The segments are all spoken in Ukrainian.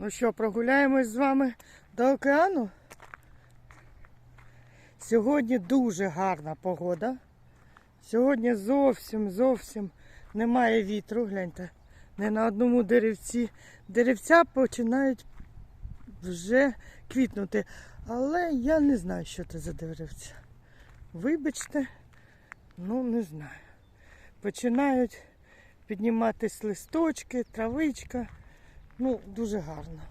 Ну що, прогуляємось з вами до океану? Сьогодні дуже гарна погода. Сьогодні зовсім зовсім немає вітру. Гляньте, не на одному деревці. Деревця починають вже квітнути. Але я не знаю, що це за деревця. Вибачте, ну не знаю. Починають підніматись листочки, травичка. Ну, дуже гарно.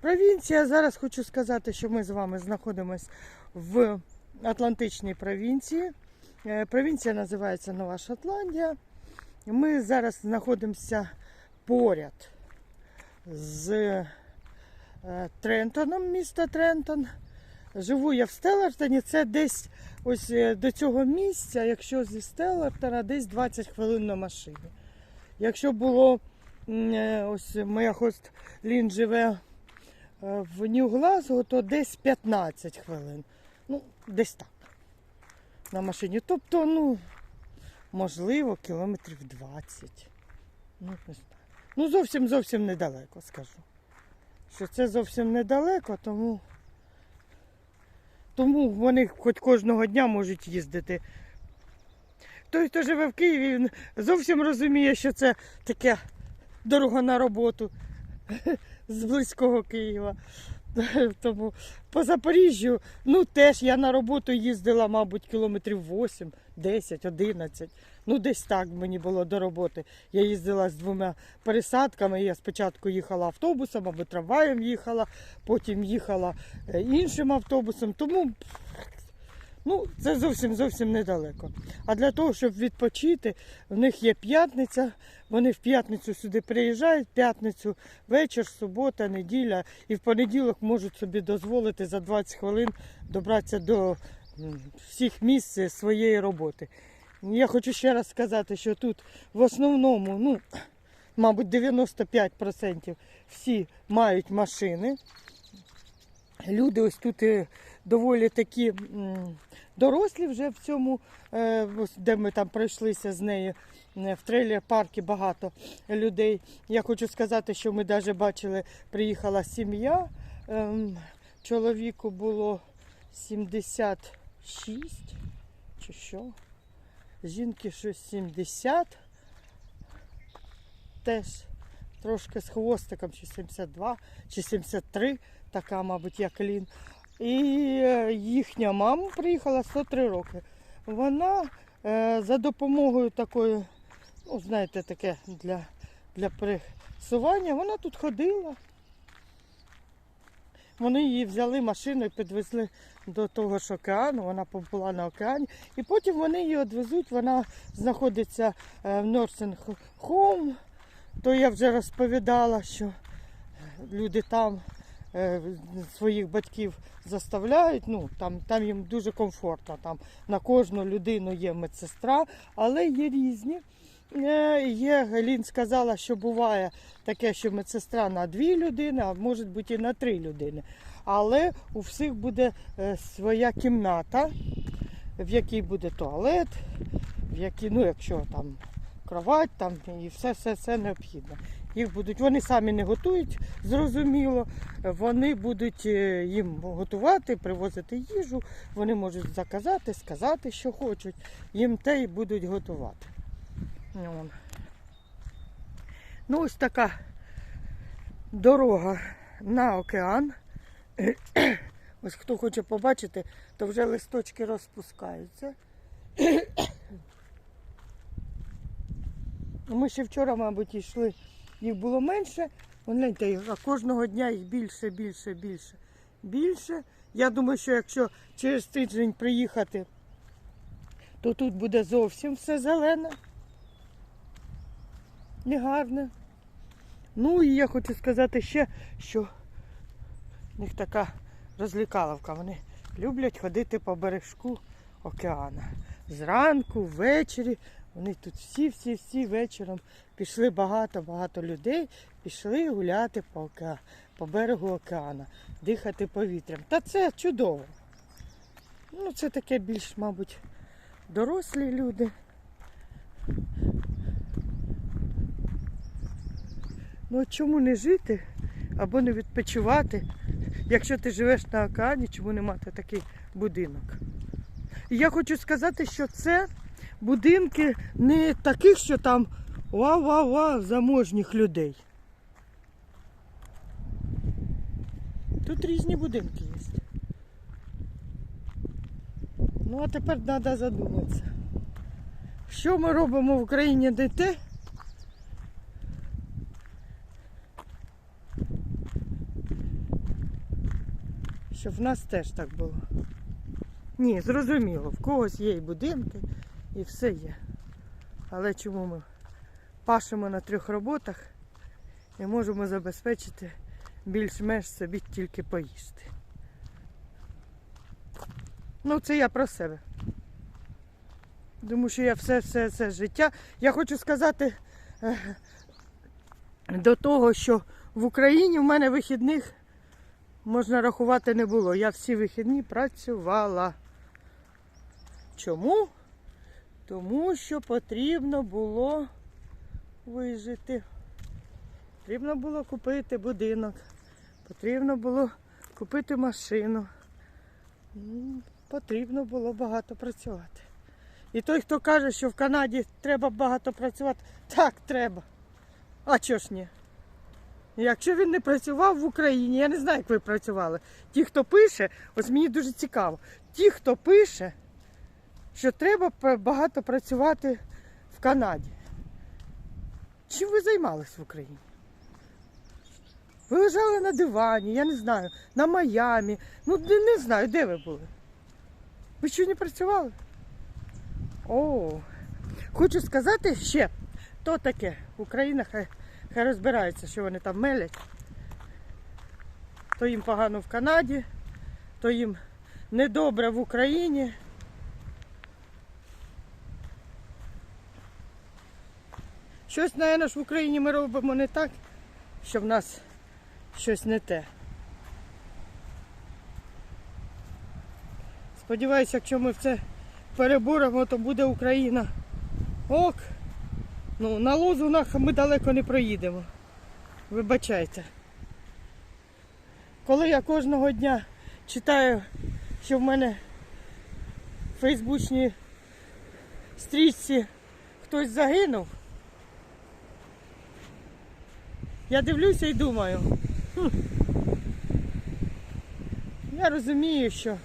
Провінція, зараз хочу сказати, що ми з вами знаходимося в Атлантичній провінції. Е, Провінція називається Нова Шотландія. Ми зараз знаходимося поряд з е, Трентоном, місто Трентон. Живу я в Стеллартоні, це десь ось е, до цього місця, якщо зі Стеллартона, десь 20 хвилин на машині. Якщо було ось моя хост Лін живе е, в Нью-Глазго, то десь 15 хвилин. Ну, десь так. На машині. Тобто, ну, можливо, кілометрів 20. Ну, не знаю. Ну, зовсім зовсім недалеко, скажу. Що це зовсім недалеко, тому. Тому вони хоч кожного дня можуть їздити. Той, хто живе в Києві, він зовсім розуміє, що це таке дорога на роботу з близького Києва. Тому по Запоріжжю, ну теж я на роботу їздила, мабуть, кілометрів 8, 10, 11. Ну, десь так мені було до роботи. Я їздила з двома пересадками. Я спочатку їхала автобусом або трамваєм їхала, потім їхала е, іншим автобусом. Тому ну, це зовсім зовсім недалеко. А для того, щоб відпочити, в них є п'ятниця. Вони в п'ятницю сюди приїжджають, п'ятницю вечір, субота, неділя, і в понеділок можуть собі дозволити за 20 хвилин добратися до всіх місць своєї роботи. Я хочу ще раз сказати, що тут в основному, ну, мабуть, 95% всі мають машини. Люди ось тут е, доволі такі дорослі вже в цьому, е, де ми там пройшлися з нею. е, В трейлер парку багато людей. Я хочу сказати, що ми навіть бачили, приїхала сім'я. ем, Чоловіку було 76 чи що. Жінки щось 70. Теж трошки з хвостиком, чи 72, чи 73, така, мабуть, як Лін. І е, їхня мама приїхала 103 роки. Вона е, за допомогою такої, ну, знаєте, таке для, для пересування, вона тут ходила. Вони її взяли машину і підвезли до того ж океану, вона побула на океані. І потім вони її відвезуть, вона знаходиться е, в Nursing Home. То я вже розповідала, що люди там своїх батьків заставляють. Ну, там, там їм дуже комфортно. Там на кожну людину є медсестра, але є різні. Е, Є, Лін сказала, що буває таке, що медсестра на дві людини, а може бути і на три людини. Але у всіх буде е, своя кімната, в якій буде туалет, в якій, ну, якщо там кровать там і все, все, все необхідне. Їх будуть, вони самі не готують, зрозуміло. Вони будуть е, їм готувати, привозити їжу, вони можуть заказати, сказати, що хочуть. Їм те і будуть готувати. Ну. Ну, ось така дорога на океан. Ось хто хоче побачити, то вже листочки розпускаються. Ми ще вчора, мабуть, йшли, їх було менше. Вон, гляньте, а кожного дня їх більше, більше, більше, більше. Я думаю, що якщо через тиждень приїхати, то тут буде зовсім все зелене. І гарне. Ну і я хочу сказати ще, що в них така розлікаловка. Вони люблять ходити по бережку океану. Зранку, ввечері. Вони тут всі-всі-всі вечором пішли багато-багато людей, пішли гуляти по, оке... по берегу океану, дихати повітрям. Та це чудово. Ну, це таке більш, мабуть, дорослі люди. Ну чому не жити або не відпочивати, якщо ти живеш на океані, чому не мати такий будинок? І я хочу сказати, що це будинки не таких, що там вау-вау-вау заможніх людей. Тут різні будинки є. Ну а тепер треба задуматися. Що ми робимо в Україні де те? Щоб в нас теж так було. Ні, зрозуміло, в когось є і будинки, і все є. Але чому ми пашемо на трьох роботах і можемо забезпечити більш-менш собі тільки поїсти? Ну, це я про себе. Тому що я все, все, все життя. Я хочу сказати е, до того, що в Україні в мене вихідних можна рахувати не було. Я всі вихідні працювала. Чому? Тому що потрібно було вижити. Потрібно було купити будинок, потрібно було купити машину. Потрібно було багато працювати. І той, хто каже, що в Канаді треба багато працювати, так треба. А чого ж ні? Якщо він не працював в Україні, я не знаю, як ви працювали. Ті, хто пише, ось мені дуже цікаво. Ті, хто пише, що треба багато працювати в Канаді. Чим ви займались в Україні? Ви лежали на дивані, я не знаю, на Майамі. Ну, не знаю, де ви були. Ви що не працювали? О, хочу сказати ще, то таке. Україна хай, хай розбирається, що вони там мелять. То їм погано в Канаді, то їм недобре в Україні. Щось, мабуть, в Україні ми робимо не так, що в нас щось не те. Сподіваюся, якщо ми це переборемо, то буде Україна. Ок. Ну, на лозунах ми далеко не проїдемо. Вибачайте. Коли я кожного дня читаю, що в мене в фейсбучній стрічці хтось загинув, я дивлюся і думаю. Хм, я розумію, що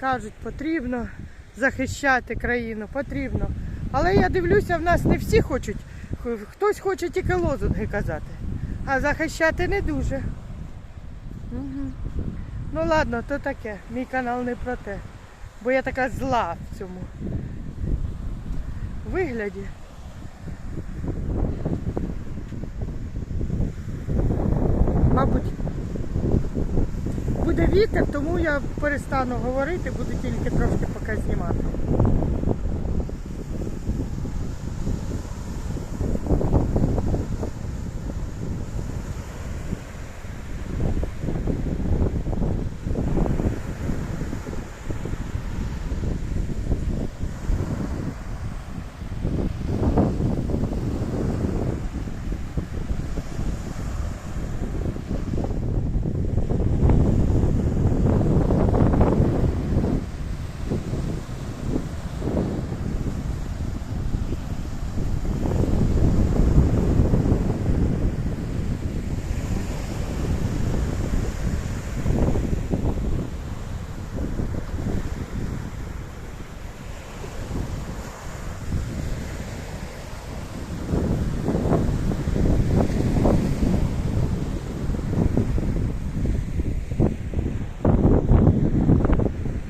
кажуть, потрібно захищати країну, потрібно. Але я дивлюся, в нас не всі хочуть. Хтось хоче тільки лозунги казати, а захищати не дуже. Угу. Ну ладно, то таке. Мій канал не про те. Бо я така зла в цьому вигляді. Мабуть, буде вітер, тому я перестану говорити, буду тільки трошки поки знімати.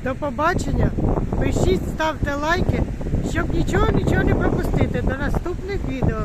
До побачення. Пишіть, ставте лайки, щоб нічого нічого не пропустити. До наступних відео.